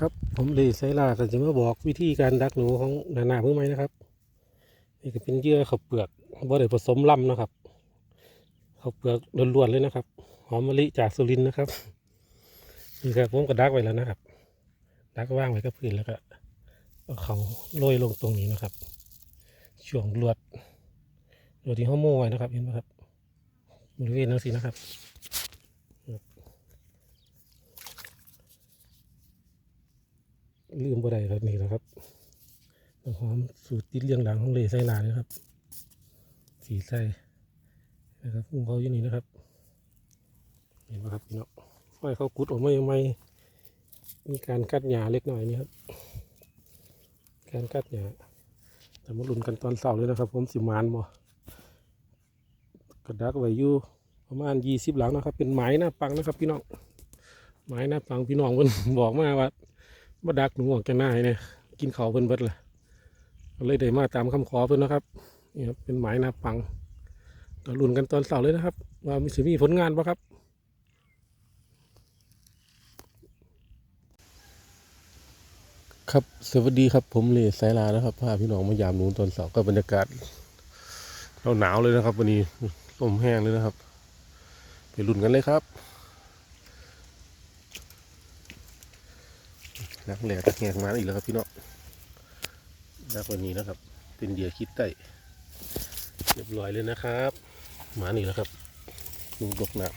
ครับผมเลยไซลาก็จะมาบอกวิธีการดักหนูของนานาเพื่อไหมนะครับนี่ก็เป็นเยื่อข้าวเปลือกบ่ได้ผสมล่ำนะครับข้าวเปลือกล้วนๆเลยนะครับ หอมมะลิจากสุรินนะครับนี่ครับผมก็ดักไว้แล้วนะครับ ดักว่างไว้กับพื้นแล้วก็เอาเขาโรยลงตรงนี้นะครับ ช่วงลวดลวดที่ห้อโม่ไว้นะครับเห็นไหมครับบริเวณนั้นสินะครับ ลืมบ่ได้ครับนี่แหละครับน้ำหอมสูตรติดเรียงหลังของเลไซลาเลยครับ สีไส้นะครับของเขาอยู่นี่นะครับ เห็นไหมครับพี่น้องไฟเขากุดออกมาใหม่มีการกัดหญ้าเล็กน้อยนี่ครับ การกัดหญ้าแต่มาลุ้นกันตอนเสาร์เลยนะครับ ผมสิมานบ่กระดักไว้อยู่ประมาณยี่สิบหลังนะครับ เป็นไม้หน้าปังนะครับ พี่น้องไม้หน้าปังพี่น้องเพิ่นบอกมาว่า มาดักหนูออกจากหน้าเนี่ยกินเขาเพิ่นเบิดเลยเลยได้มาตามคำขอเพิ่นนะครับนี่ครับเป็นหมายนาปังก็ลุ้นกันตอนเสาร์เลยนะครับ ว่ามีสิมีผลงานปะครับครับสวัสดีครับผมเลสายลานะครับพาพี่น้องมายามหนูตอนเสาร์ก็บรรยากาศเราหนาวเลยนะครับ วันนี้ลมแห้งเลยนะครับ ไปลุ้นกันเลยครับ นักแหล่ตะแหงมาอีกแล้วครับพี่น้องนักวันนี้นะครับ เป็นเหยื่อคิดไต่เรียบร้อยเลยนะครับหมานี่แล้วครับหนูดกหนัก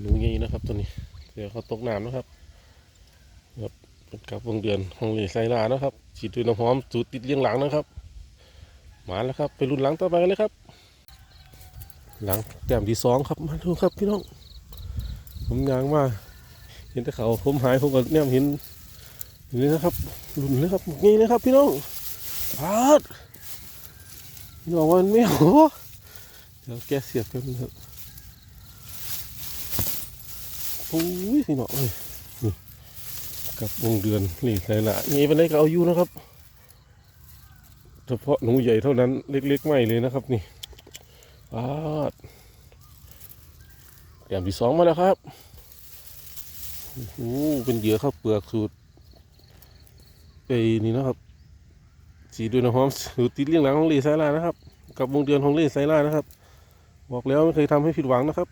หนูงี้นะครับตัวนี้เดี๋ยวเขาตกน้ำนะครับครับเป็นกับวงเดือนของเลไซลานะครับฉีดด้วยน้ำหอมสูตรติดเลี้ยงหลังนะครับหมาแล้วครับไปรุ่นหลังต่อไปกันเลยครับ หลังแต้มที่สองครับมาดูครับพี่น้องผมยางมา ห็นแต่เขาผมหายผมก็เนี่ยเห็นเห็นเลยนะครับหลุนเลยครับนี่นะครับ พี่น้องพาดพี่น้องว่ามันไม่เอาเดี๋ยวแกเสียบกันงครับโอ้ยพี่น้องเอ้ยนี่กับวงเดือนนี่ใส่ละนี่เป็นไรก็เอาอยู่นะครับเฉพาะหนูใหญ่เท่านั้นเล็กๆไม่เลยนะครับ นี่พาดแต้มที่สองมาแล้วครับ โอ้โหเป็นเหยื่อข้าวเปลือกสูตรไอ้นี่นะครับ สีด้วยน้ำหอมสูตรติดเลี้ยงหลังของลีไซล่านะครับ กับวงเดือนของลีไซล่านะครับ บอกแล้วไม่เคยทำให้ผิดหวังนะครับ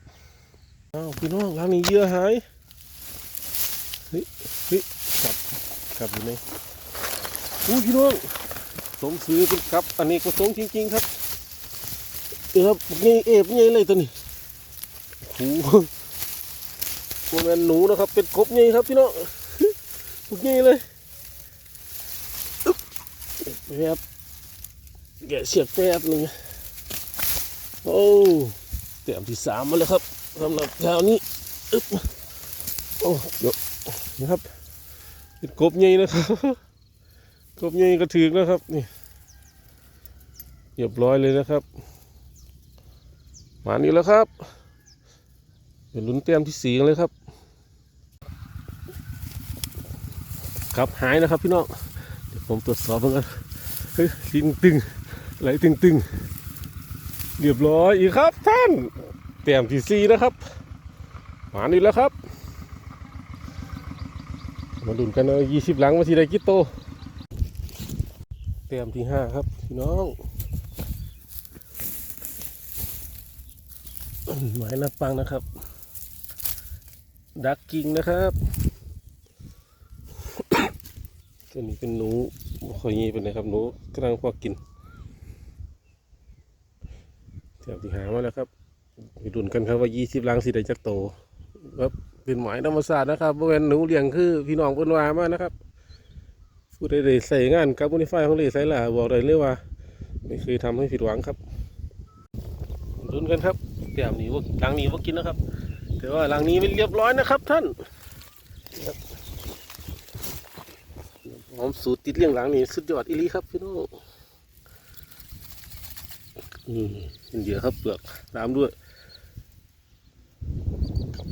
อ้าวพี่น้องร้านนี้เหยื่อหายเฮ้ยเฮ้ยกลับกลับอยู่ไหนอู้พี่น้องสมซื้อเป็นกับอันนี้ก็สงส์จริง ๆ ครับเออครับไงเอฟไงเลยตัวนี้โอ้ โหมันเป็นหนูนะครับ เป็นกบไงครับพี่น้องพวกนี้เลยอึ๊บแป๊บแกะเสียบแป๊บหนึ่งโอ้เต็มที่สามมาแล้วครับสำหรับเช้านี้อึ๊บโอ้เดี๋ยวนะครับเป็นกบใหญ่นะครับกบใหญ่กระถือนะครับนี่เรียบร้อยเลยนะครับ มานี่แล้วครับ เป็นลุ้นเต็มที่สีกันเลยครับ ครับหายนะครับพี่น้องเดี๋ยวผมตรวจสอบเหมือนกันเฮ้ยลิงตึงไหลตึงตึงเรียบร้อยอีกครับท่านเต็มที่สีนะครับมานี่แล้วครับ มาดุนกันเอายี่สิบหลังมาทีได้กี่โตเต็มที่ห้าครับพี่น้องหมายนัดปังนะครับ ดักกิ้งนะครับตัวนี้เป็นหนูบ่ค่อยงี้เป็นนะครับ หนูกำลังพอกินแถวที่หามาแล้วครับไปดุนกันครับว่ายี่สิบลังสิได้จักโตครับเป็นหมายธรรมศาสตร์นะครับบริเวณหนูเลี้ยงคือพี่น้องเพิ่นวามานะครับผู้ใดใส่งานกับบุนิไฟของเลไซล่าบอกได้เลยกว่าไม่เคยทำให้ผิดหวังครับดุนกันครับเตรียมนี้ว่าลังนี้ว่ากินนะครับ แต่ว่าหลังนี้ไม่เรียบร้อยนะครับท่านหอมสูตรติดเลี้ยงหลังนี้สุดยอดอีลีครับพี่น้องนี่เป็นเหยื่อครับเปลือกตามด้วย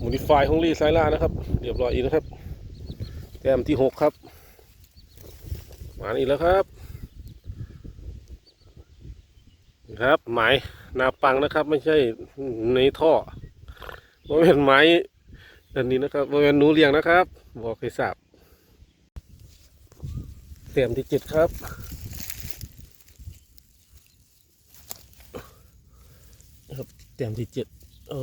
มูนิฟายของรีไซล่านะครับ เรียบร้อยอีกนะครับ แต้มที่หกครับมาอีกแล้วครับครับหมายนาปังนะครับ ไม่ใช่ในท่อ ผมเห็นไม้อันนี้นะครับบริเวณหนูเลี้ยงนะครับ บอกให้ทราบเต็มที่จ็ดครับครับเต็มที่จ็ดโอ้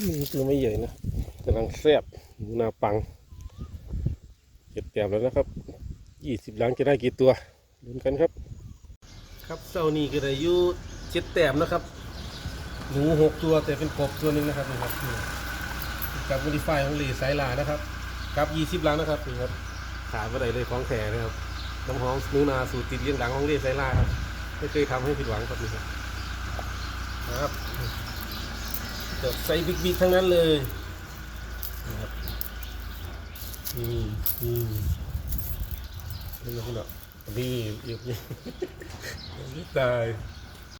นี่ตัวไม่ใหญ่นะกำลังแซ่บหนูนาปังเจ็ดเต็มแล้วนะครับยี่สิบหลังจะได้กี่ตัวลุ้นกันครับ ครับเซานี่ก็ได้อยู่เจ็ดแต้มนะครับ หนูหกตัวแต่เป็นกบตัวหนึ่งนะครับนี่ครับกับโมดิฟายของลีสายลานะครับกับยี่สิบลังนะครับนี่ครับขาดไปไหนเลยของแข็นะครับน้ำหอมนูนาสูตรติดเลี้ยงหลังของลีสายลาครับไม่เคยทำให้ผิดหวังครับนี่ครับครับเกิดไซส์บิ๊กๆทั้งนั้นเลยนะครับนี่นี่นี่นะพี่เนาะนี่อยู่นี่ไม่ตาย